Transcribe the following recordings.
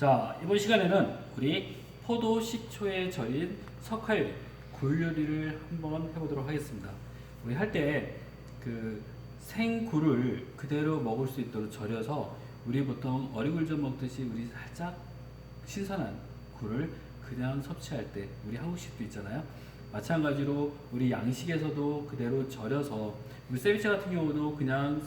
자, 이번 시간에는 우리 포도 식초에 절인 석화 요리, 굴 요리를 한번 해보도록 하겠습니다. 우리 할 때 그 생굴을 그대로 먹을 수 있도록 절여서 우리 보통 어리굴젓 먹듯이 우리 살짝 신선한 굴을 그냥 섭취할 때 우리 한국식도 있잖아요. 마찬가지로 우리 양식에서도 그대로 절여서 우리 세비체 같은 경우도 그냥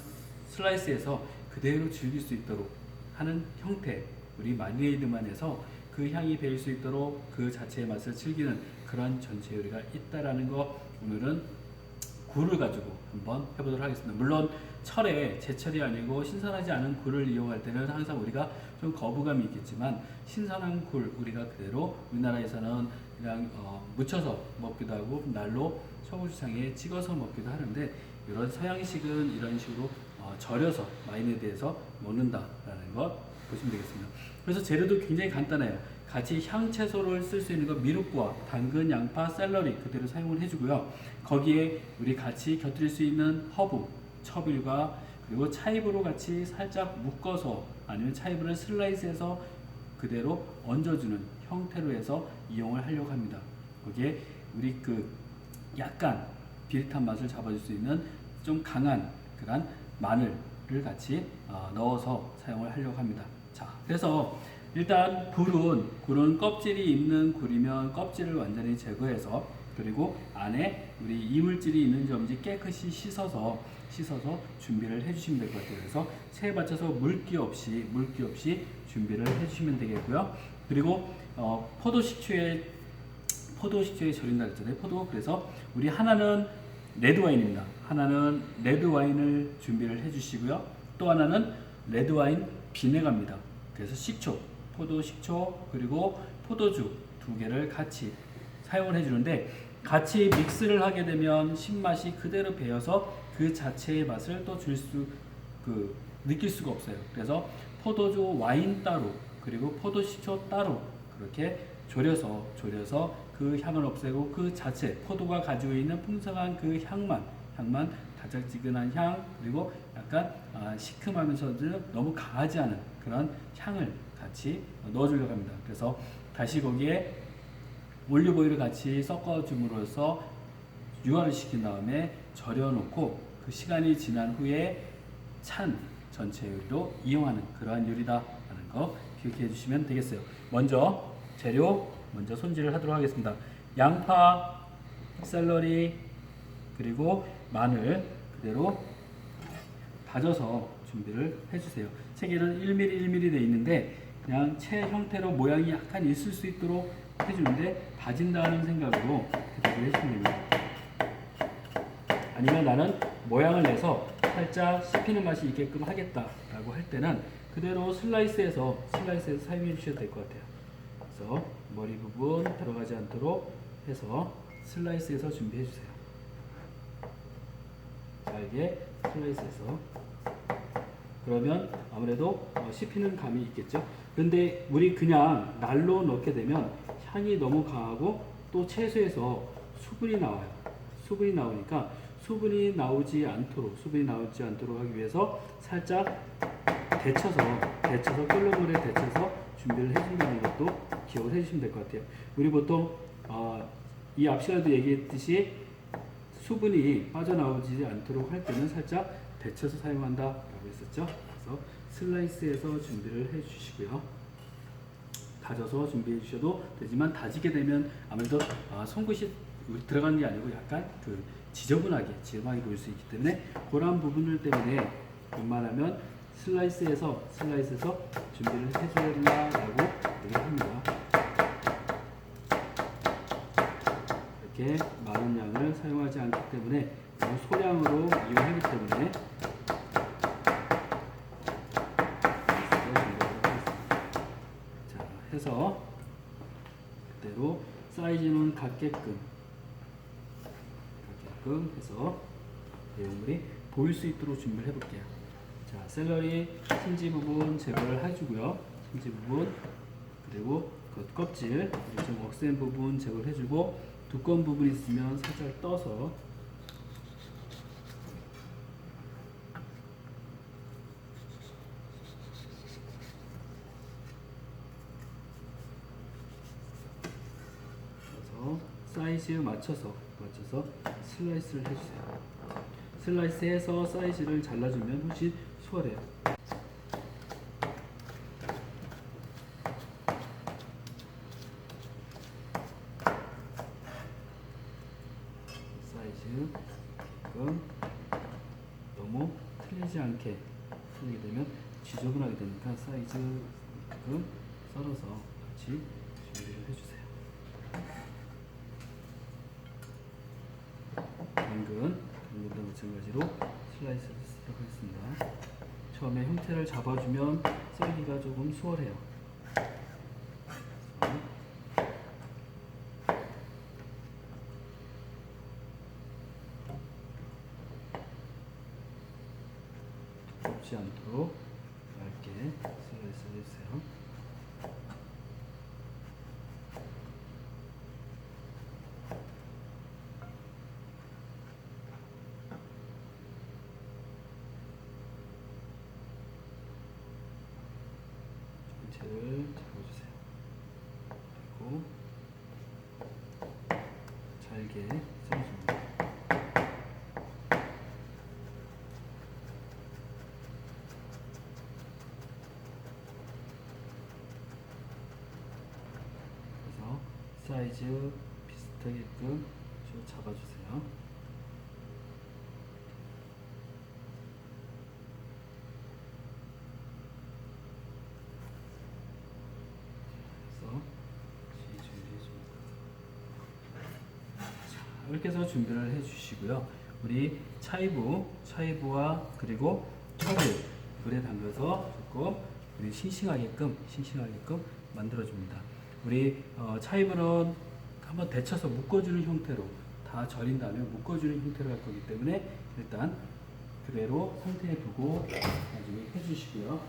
슬라이스해서 그대로 즐길 수 있도록 하는 형태 우리 마리네이드만 해서 그 향이 배일 수 있도록 그 자체의 맛을 즐기는 그런 전체 요리가 있다라는 거 오늘은 굴을 가지고 한번 해보도록 하겠습니다. 물론 철에 제철이 아니고 신선하지 않은 굴을 이용할 때는 항상 우리가 좀 거부감이 있겠지만 신선한 굴 우리가 그대로 우리나라에서는 그냥 어, 무쳐서 먹기도 하고 날로 초고추장에 찍어서 먹기도 하는데 이런 서양식은 이런 식으로 어, 절여서 마이네드에서 먹는다라는 것 보시면 되겠습니다. 그래서 재료도 굉장히 간단해요. 같이 향 채소를 쓸 수 있는 거 미륵과 당근, 양파, 샐러리 그대로 사용을 해주고요. 거기에 우리 같이 곁들일 수 있는 허브, 처빌과 그리고 차이브로 같이 살짝 묶어서 아니면 차이브를 슬라이스해서 그대로 얹어주는 형태로 해서 이용을 하려고 합니다. 거기에 우리 그 약간 비릿한 맛을 잡아줄 수 있는 좀 강한 그런 마늘을 같이 어, 넣어서 사용을 하려고 합니다. 자, 그래서 일단 굴은 굴은 껍질이 있는 굴이면 껍질을 완전히 제거해서 그리고 안에 우리 이물질이 있는지 없는지 깨끗이 씻어서 씻어서 준비를 해주시면 될 것 같아요. 그래서 체에 받쳐서 물기 없이 물기 없이 준비를 해주시면 되겠고요. 그리고 어, 포도 식초에 포도 식초에 절인다 그랬잖아요. 포도 그래서 우리 하나는 레드 와인입니다. 하나는 레드 와인을 준비를 해주시고요. 또 하나는 레드 와인 비네가입니다. 그래서 식초, 포도 식초 그리고 포도주 두 개를 같이 사용을 해주는데 같이 믹스를 하게 되면 신맛이 그대로 배어서 그 자체의 맛을 또 줄 수 그 느낄 수가 없어요. 그래서 포도주 와인 따로 그리고 포도 식초 따로 그렇게 졸여서 졸여서 그 향을 없애고 그 자체 포도가 가지고 있는 풍성한 그 향만 향만 달짝지근한 향 그리고 약간 아, 시큼하면서도 너무 강하지 않은 그런 향을 같이 넣어주려고 합니다. 그래서 다시 거기에 올리브오일을 같이 섞어줌으로써 유화를 시킨 다음에 절여놓고 그 시간이 지난 후에 찬 전체 요리로 이용하는 그러한 요리다라는 거 기억해 주시면 되겠어요. 먼저 재료 먼저 손질을 하도록 하겠습니다. 양파, 샐러리 그리고 마늘 그대로 다져서 준비를 해주세요. 책에는 1mm 1mm 돼 있는데 그냥 채 형태로 모양이 약간 있을 수 있도록 해주는데 다진다는 생각으로 그대로 해주시면 됩니다. 아니면 나는 모양을 내서 살짝 씹히는 맛이 있게끔 하겠다라고 할 때는 그대로 슬라이스해서 슬라이스해서 사용해 주셔도 될 것 같아요. 그래서 머리 부분 들어가지 않도록 해서 슬라이스해서 준비해 주세요. 잘게 슬라이스해서 그러면 아무래도 어, 씹히는 감이 있겠죠. 근데 우리 그냥 날로 넣게 되면 향이 너무 강하고 또 채소에서 수분이 나와요. 수분이 나오니까 수분이 나오지 않도록 수분이 나오지 않도록 하기 위해서 살짝 데쳐서 데쳐서 끓는 물에 데쳐서 준비를 해준다는 것도 기억을 해주시면 될 것 같아요. 우리 보통 어, 이 앞시간에도 얘기했듯이 수분이 빠져나오지 않도록 할 때는 살짝 데쳐서 사용한다 라고 했었죠. 그래서 슬라이스해서 준비를 해 주시고요. 다져서 준비해 주셔도 되지만 다지게 되면 아무래도 아, 손끝이 들어가는 게 아니고 약간 그 지저분하게 지저분하게 보일 수 있기 때문에 그런 부분들 때문에 웬만하면 슬라이스해서 슬라이스해서 준비를 해주려고 얘기를 합니다. 이렇게 많은 양을 사용하지 않기 때문에 너무 소량으로 이용하기 때문에 자 해서 그대로 사이즈는 같게끔 같게끔 해서 내용물이 보일 수 있도록 준비를 해볼게요. 자 샐러리 심지 부분 제거를 해주고요. 심지 부분 그리고 그 껍질 좀 억센 부분 제거를 해주고 두꺼운 부분이 있으면 살짝 떠서 사이즈에 맞춰서 맞춰서 슬라이스를 해주세요. 슬라이스해서 사이즈를 잘라주면 훨씬 수월해요. 사이즈 그 썰어서 같이 준비를 해주세요. 당근, 당근도 마찬가지로 슬라이스를 쓰도록 하겠습니다. 처음에 형태를 잡아주면 썰기가 조금 수월해요. 그래서 좁지 않도록 얇게 슬라이스 해주세요. 전체를 잡아주세요. 그리고 잘게 썰어줍니다. 그래서 사이즈 비슷하게끔 좀 잡아주세요. 이렇게 해서 준비를 해주시고요. 우리 차이부, 차이부와 그리고 턱을 물에 담가서 조금 우리 싱싱하게끔 싱싱하게끔 만들어줍니다. 우리 어, 차이부는 한번 데쳐서 묶어주는 형태로 다 절인 다음에 묶어주는 형태로 할 거기 때문에 일단 그대로 상태에 두고 나중에 해주시고요.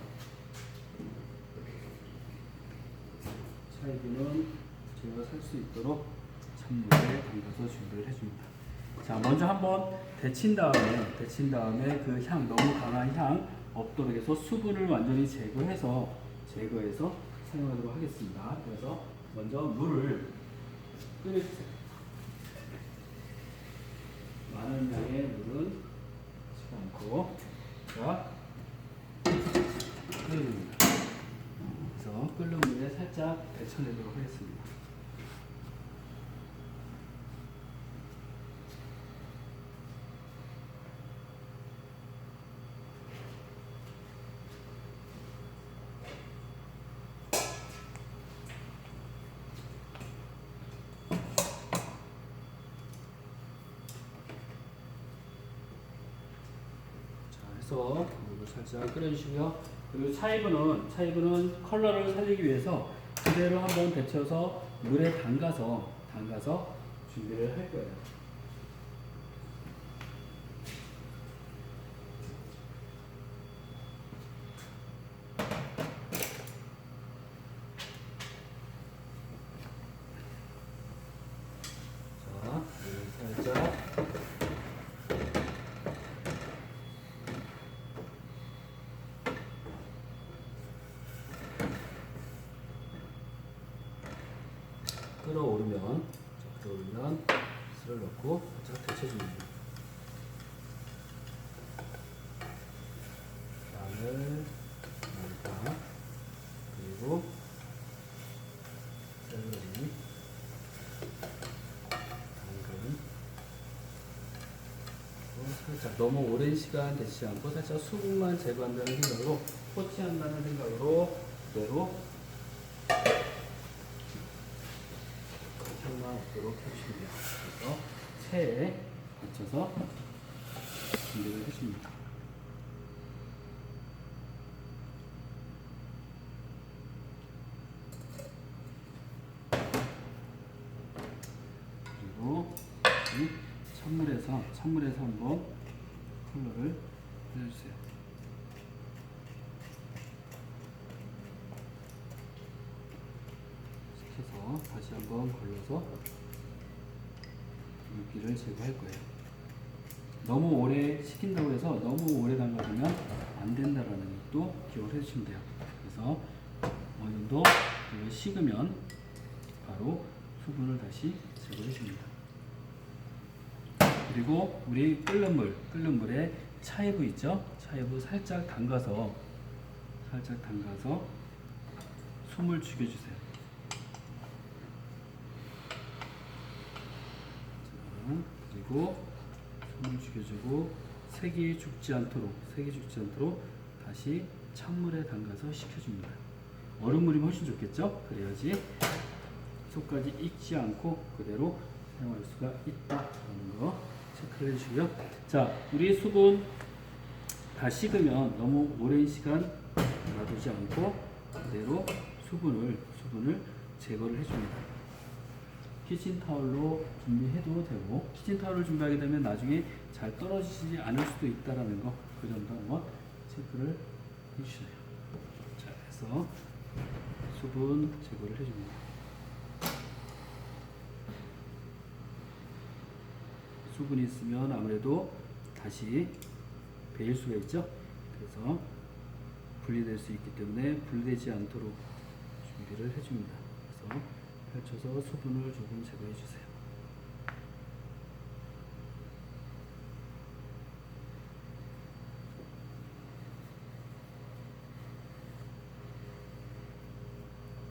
차이부는 제가 살 수 있도록 찬물에 담가서 준비를 해줍니다. 자, 먼저 한번 데친 다음에 데친 다음에 그 향 너무 강한 향 없도록 해서 수분을 완전히 제거해서 제거해서 사용하도록 하겠습니다. 그래서 먼저 물을 끓여주세요. 많은 양의 물은 넣지 않고 자 끓입니다. 그래서 끓는 물에 살짝 데쳐내도록 하겠습니다. 자, 해서 물을 살짝 끓여주시고요. 그리고 차이브는 차이브는 컬러를 살리기 위해서 그대로 한번 데쳐서 물에 담가서 담가서 준비를 할 거예요. 자, 물을 살짝 끓어오르면 자, 끓어오르면 술을 넣고 살짝 데쳐줍니다. 마늘, 양파, 그리고 샐러리, 당근, 그리고 살짝 너무 오랜 시간 데치지 않고 살짝 수분만 제거한다는 생각으로 포치한다는 생각으로 그대로 향만 없도록 해주시면 돼요. 그래서 체에 맞춰서 준비를 해줍니다. 그리고 이 찬물에서 찬물에서 한번 컬러를 해주세요. 식혀서 다시 한번 걸러서 물기를 제거할 거예요. 너무 오래 식힌다고 해서 너무 오래 담가두면 안 된다라는 것도 기억을 해주시면 돼요. 그래서 어느 정도 식으면 바로 수분을 다시 제거해 줍니다. 그리고 우리 끓는 물, 끓는 물에 차이브 있죠? 차이브 살짝 담가서 살짝 담가서 숨을 죽여주세요. 자, 그리고 숨을 죽여주고 색이 죽지 않도록 색이 죽지 않도록 다시 찬물에 담가서 식혀줍니다. 얼음물이면 훨씬 좋겠죠? 그래야지 속까지 익지 않고 그대로 사용할 수가 있다라는 거 체크를 해주시고요. 자, 우리 수분 다 식으면 너무 오랜 시간 놔두지 않고 그대로 수분을 수분을 제거를 해줍니다. 키친타올로 준비해도 되고 키친타올을 준비하게 되면 나중에 잘 떨어지지 않을 수도 있다라는 거 그 점도 한번 체크를 해주세요. 자, 해서 수분 제거를 해줍니다. 수분이 있으면 아무래도 다시 배일 수가 있죠. 그래서 분리될 수 있기 때문에 분리되지 않도록 준비를 해줍니다. 그래서 펼쳐서 수분을 조금 제거해 주세요.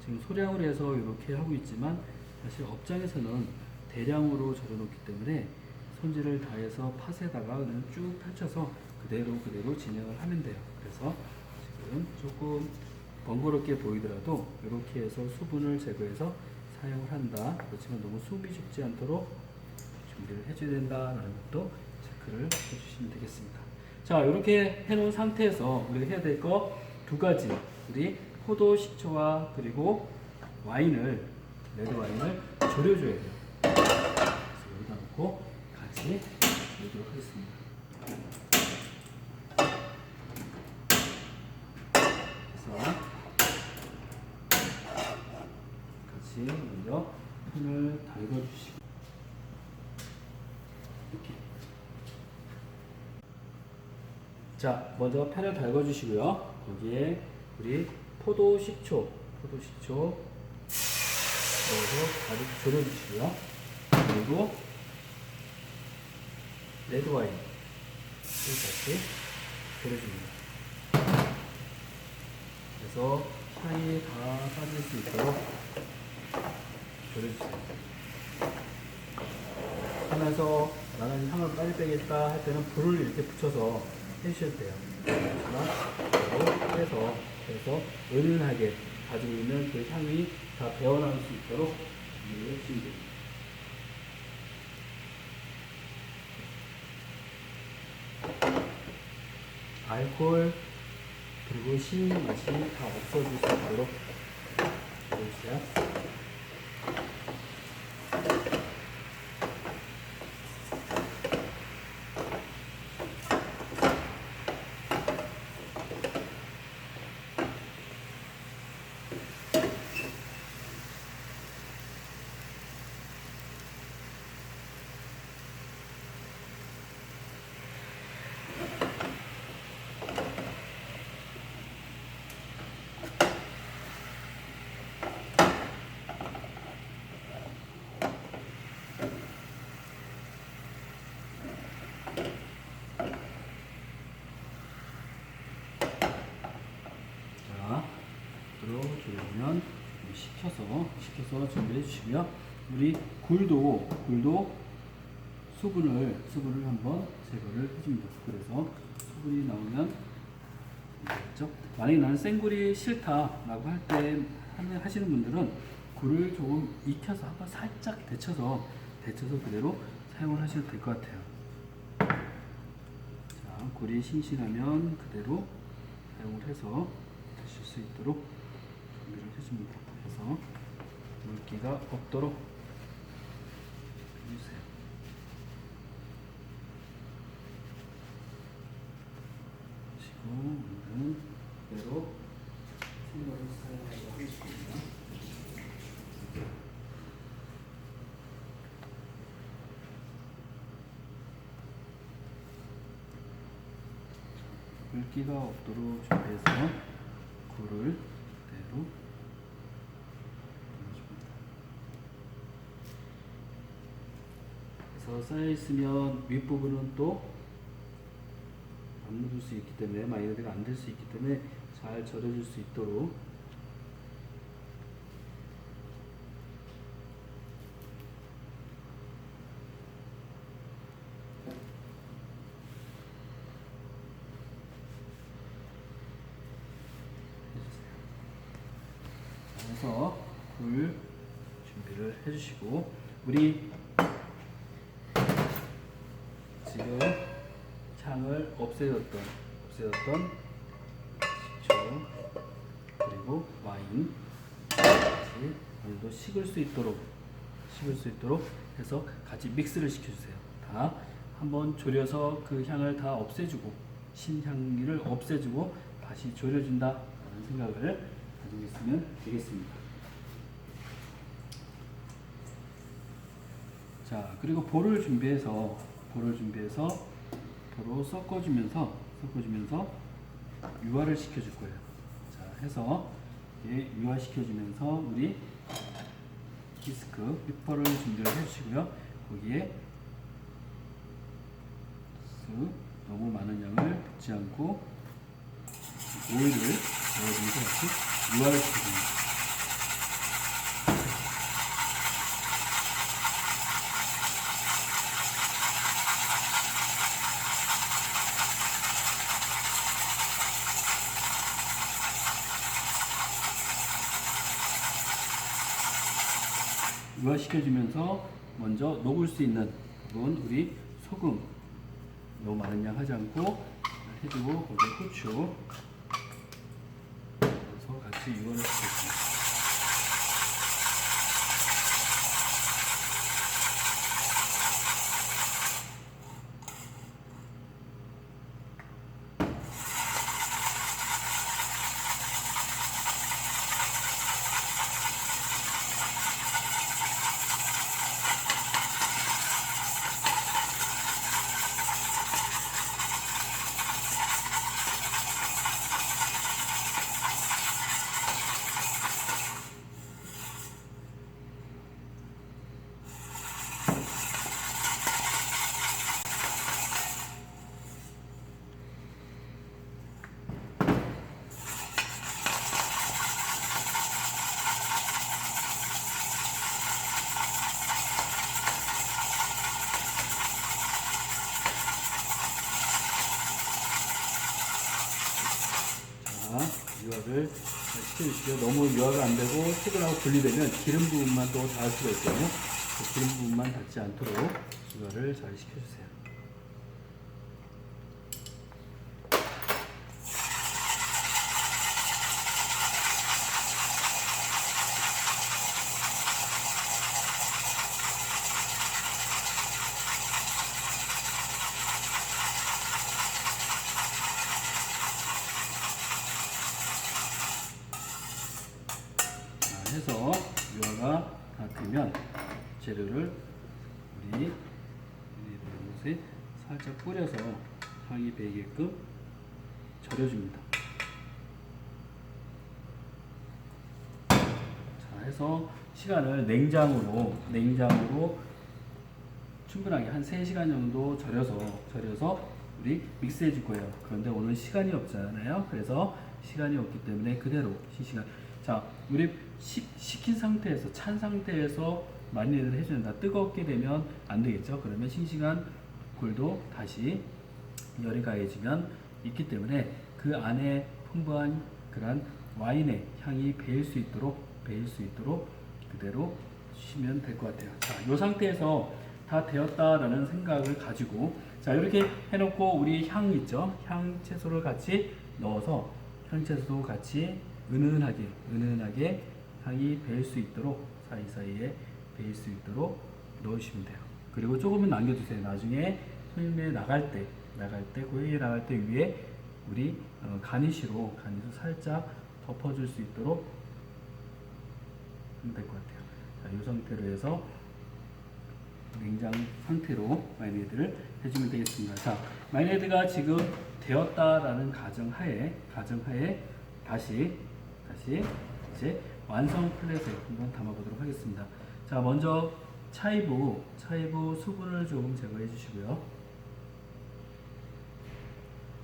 지금 소량으로 해서 이렇게 하고 있지만 사실 업장에서는 대량으로 절여놓기 때문에 손질을 다해서 팥에다가 그냥 쭉 펼쳐서 그대로 그대로 진행을 하면 돼요. 그래서 지금 조금 번거롭게 보이더라도 이렇게 해서 수분을 제거해서 사용을 한다. 그렇지만 너무 숨이 죽지 않도록 준비를 해줘야 된다라는 것도 체크를 해주시면 되겠습니다. 자, 이렇게 해놓은 상태에서 우리가 해야 될 거 두 가지. 우리 포도 식초와 그리고 와인을 레드 와인을 졸여줘야 돼요. 그래서 여기다 놓고 같이 졸도록 하겠습니다. 그래서 같이 먼저 펜을 달궈주시고 이렇게. 자 먼저 펜을 달궈주시고요. 거기에 우리 포도 식초 포도 식초 넣어서 가득 졸여주시고요. 그리고 레드 와인을 같이 졸여줍니다 그래서 향이 다 빠질 수 있도록 졸여주세요. 하면서 나는 향을 빨리 빼겠다 할 때는 불을 이렇게 붙여서 해주셔도 돼요. 빼서 해서 은은하게 가지고 있는 그 향이 다 배어나올 수 있도록 준비를 해주시면 됩니다. 알코올 그리고 신 맛이 다 없어질 수 있도록 해주세요. 자, 들어 졸이면 식혀서 준비해 주시고요. 우리 굴도 굴도 수분을 수분을 한번 제거를 해줍니다. 그래서 수분이 나오면 되겠죠. 만약에 나는 생굴이 싫다라고 할 때 하시는 분들은 굴을 조금 익혀서 한번 살짝 데쳐서 데쳐서 그대로 사용을 하셔도 될 것 같아요. 자, 굴이 싱싱하면 그대로 사용을 해서 드실 수 있도록 준비를 해줍니다. 그래서 물기가 없도록 해주세요. 그리고 오늘은 그대로 생물을 사용하도록 하겠습니다. 물기가 없도록 준비해서 굴을 그대로 넣어줍니다. 쌓여 있으면 윗부분은 또 안 묻을 수 있기 때문에 마이너드가 안 될 수 있기 때문에 잘 절여줄 수 있도록 그래서 굴 준비를 해주시고 우리 지금 향을 없애줬던 없애줬던 식초 그리고 와인 오늘도 식을 수 있도록 식을 수 있도록 해서 같이 믹스를 시켜주세요. 다 한번 졸여서 그 향을 다 없애주고 신향기를 없애주고 다시 졸여준다라는 생각을 가지고 있으면 되겠습니다. 자 그리고 볼을 준비해서 볼을 준비해서 도로 섞어주면서 섞어주면서 유화를 시켜줄 거예요. 자 해서 이렇게 유화 시켜주면서 우리 디스크 피퍼를 준비를 해주시고요. 거기에 쓱 너무 많은 양을 붓지 않고 오일을 넣어주면서 같이 유화를 시켜줍니다. 유화시켜주면서 먼저 녹을 수 있는 부분 우리 소금 너무 많은 양 하지 않고 해주고 거기에 후추 그래서 같이 유화를 시켜줍니다. 자, 유화를 시켜주시고요. 너무 유화가 안 되고 식은하고 분리되면 기름 부분만 또 닿을 수가 있거든요. 그 기름 부분만 닿지 않도록 유화를 잘 시켜주세요. 자, 해서 유화가 다 되면 재료를 우리 이것에 살짝 뿌려서 향이 배게끔 절여줍니다. 자, 해서 시간을 냉장으로 냉장으로 충분하게 한 3시간 정도 절여서 절여서 우리 믹스해 줄 거예요. 그런데 오늘 시간이 없잖아요. 그래서 시간이 없기 때문에 그대로 시시간. 자, 우리 식, 식힌 상태에서 찬 상태에서 마리네이드를 해준다. 뜨겁게 되면 안 되겠죠. 그러면 싱싱한 굴도 다시 열이 가해지면 있기 때문에 그 안에 풍부한 그런 와인의 향이 배일 수 있도록 배일 수 있도록 그대로 주시면 될 것 같아요. 자, 이 상태에서 다 되었다라는 생각을 가지고 자 이렇게 해놓고 우리 향 있죠? 향 채소를 같이 넣어서 향 채소도 같이 은은하게 은은하게 향이 배일 수 있도록 사이사이에 배일 수 있도록 넣으시면 돼요. 그리고 조금은 남겨두세요. 나중에 손님에 나갈 때 나갈 때 고객이 나갈 때 위에 우리 어, 가니쉬로 가니쉬 살짝 덮어줄 수 있도록 하면 될 것 같아요. 자, 이 상태로 해서 냉장 상태로 마이네이드를 해주면 되겠습니다. 자, 마이네이드가 지금 되었다라는 가정하에 가정하에 다시 다시 이제 완성 플랫에 한번 담아보도록 하겠습니다. 자, 먼저 차이부 차이부 수분을 조금 제거해 주시고요.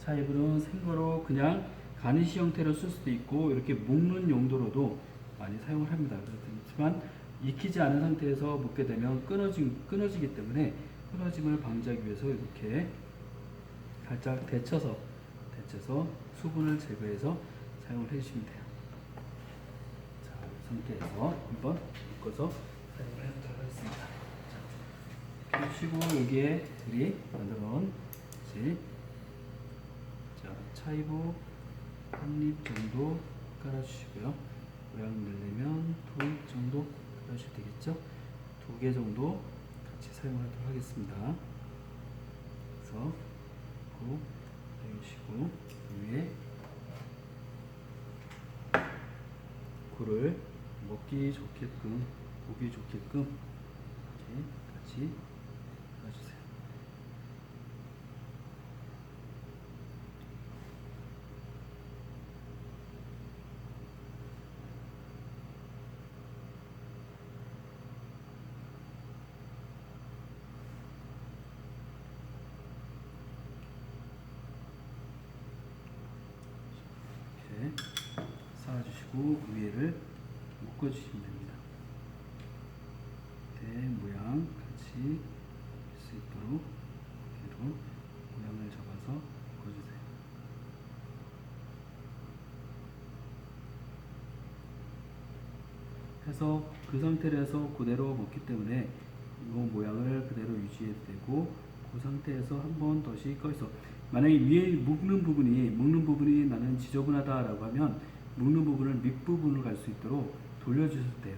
차이부는 생거로 그냥 가니시 형태로 쓸 수도 있고 이렇게 묶는 용도로도 많이 사용을 합니다. 그렇지만 익히지 않은 상태에서 묶게 되면 끊어지, 끊어지기 때문에 끊어짐을 방지하기 위해서 이렇게 살짝 데쳐서 데쳐서 수분을 제거해서 사용을 해주시면 돼요. 자, 이 상태에서 한번 묶어서 사용을 해보도록 하겠습니다. 자, 이렇게 해주시고 여기에 우리 만들어 놓은 이제 자, 차이부 한입 정도 깔아주시고요. 모양 내려면 두 입 정도 깔아주셔도 되겠죠? 두 개 정도 같이 사용하도록 하겠습니다. 그래서 고 해주시고 위에 굴을 먹기 좋게끔 보기 좋게끔 이렇게 같이 놔주세요. 이렇게 쌓아주시고 위에를 묶어주시면 됩니다. 대 모양 같이 될수 있도록 그대로 모양을 잡아서 묶어주세요. 해서 그 상태에서 그대로 먹기 때문에 이 모양을 그대로 유지해도 되고 그 상태에서 한 번 더씩 꺼서 만약에 위에 묶는 부분이 묶는 부분이 나는 지저분하다라고 하면 묶는 부분을 밑부분을 갈수 있도록 돌려주셔도 돼요.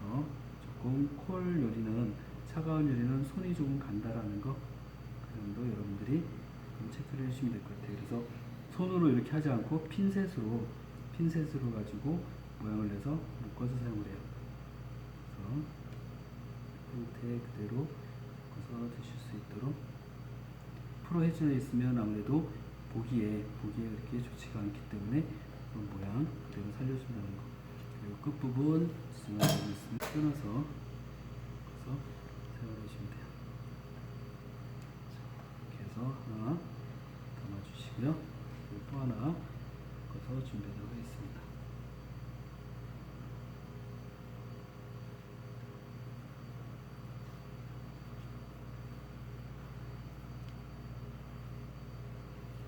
그래서 조금 콜 요리는 차가운 요리는 손이 조금 간다라는 거 그 정도 여러분들이 좀 체크를 해주시면 될 것 같아요. 그래서 손으로 이렇게 하지 않고 핀셋으로 핀셋으로 가지고 모양을 내서 묶어서 사용을 해요. 그래서 형태 그대로 묶어서 드실 수 있도록 프로 해져 있으면 아무래도 보기에 보기에 그렇게 좋지가 않기 때문에 그런 모양 그대로 살려준다는 거. 그리고 끝 부분 중앙에 있으면 끊어서 묶어서 사용하시면 돼요. 자, 이렇게 해서 하나 담아주시고요. 그리고 또 하나 묶어서 준비하도록 하겠습니다.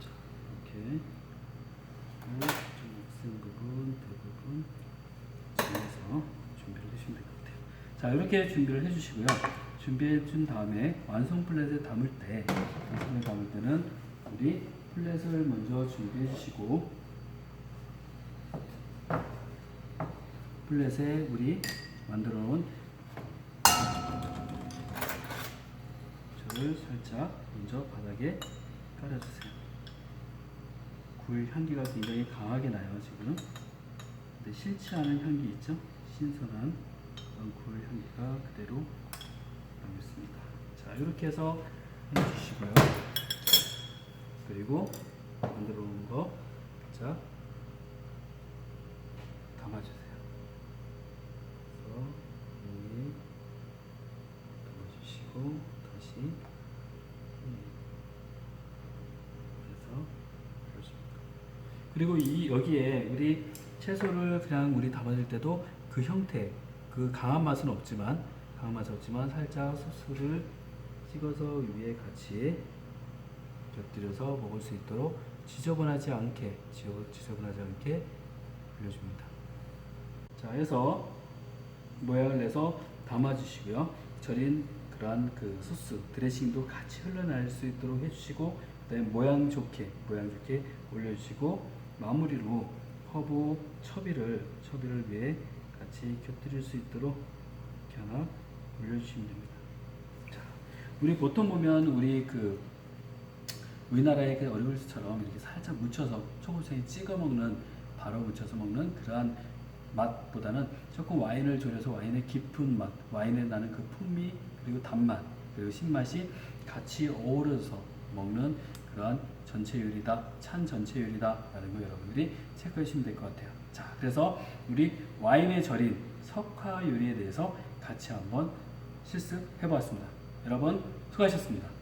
자, 이렇게 좀 부분, 대부분 정해서 준비를 해주시면 될 것 같아요. 자, 이렇게 준비를 해주시고요. 준비해 준 다음에 완성 플랫에 담을 때, 완성을 담을 때는 우리 플랫을 먼저 준비해 주시고, 플랫에 우리 만들어 놓은 저를 살짝 먼저 바닥에 깔아주세요. 굴 향기가 굉장히 강하게 나요 지금. 근데 싫지 않은 향기 있죠? 신선한 굴 향기가 그대로 나고 있습니다. 자 이렇게 해서 해주시고요. 그리고 만들어 놓은 거, 자 담아주세요. 그래서 여기 담아주시고 다시 음, 그래서 그렇습니다. 그리고 이 여기에 우리 채소를 그냥 우리 담아줄 때도 그 형태, 그 강한 맛은 없지만 강한 맛은 없지만 살짝 소스를 찍어서 위에 같이 곁들여서 먹을 수 있도록 지저분하지 않게 지저- 지저분하지 않게 올려줍니다. 자, 해서 모양을 내서 담아주시고요. 절인 그러한 그 소스 드레싱도 같이 흘러날 수 있도록 해주시고 그다음에 모양 좋게 모양 좋게 올려주시고 마무리로 허브 처비를 처비를 위해 같이 곁들일 수 있도록 이렇게 하나 올려주시면 됩니다. 자, 우리 보통 보면 우리 그 우리나라의 그 어리굴스처럼 이렇게 살짝 묻혀서 초고추장에 찍어 먹는 바로 묻혀서 먹는 그러한 맛보다는 조금 와인을 졸여서 와인의 깊은 맛, 와인에 나는 그 풍미 그리고 단맛 그리고 신맛이 같이 어우러서 먹는 그러한 전체 요리다, 찬 전체 요리다라는 거 여러분들이 체크하시면 될 것 같아요. 자, 그래서 우리 와인에 절인 석화 요리에 대해서 같이 한번 실습해 보았습니다. 여러분 수고하셨습니다.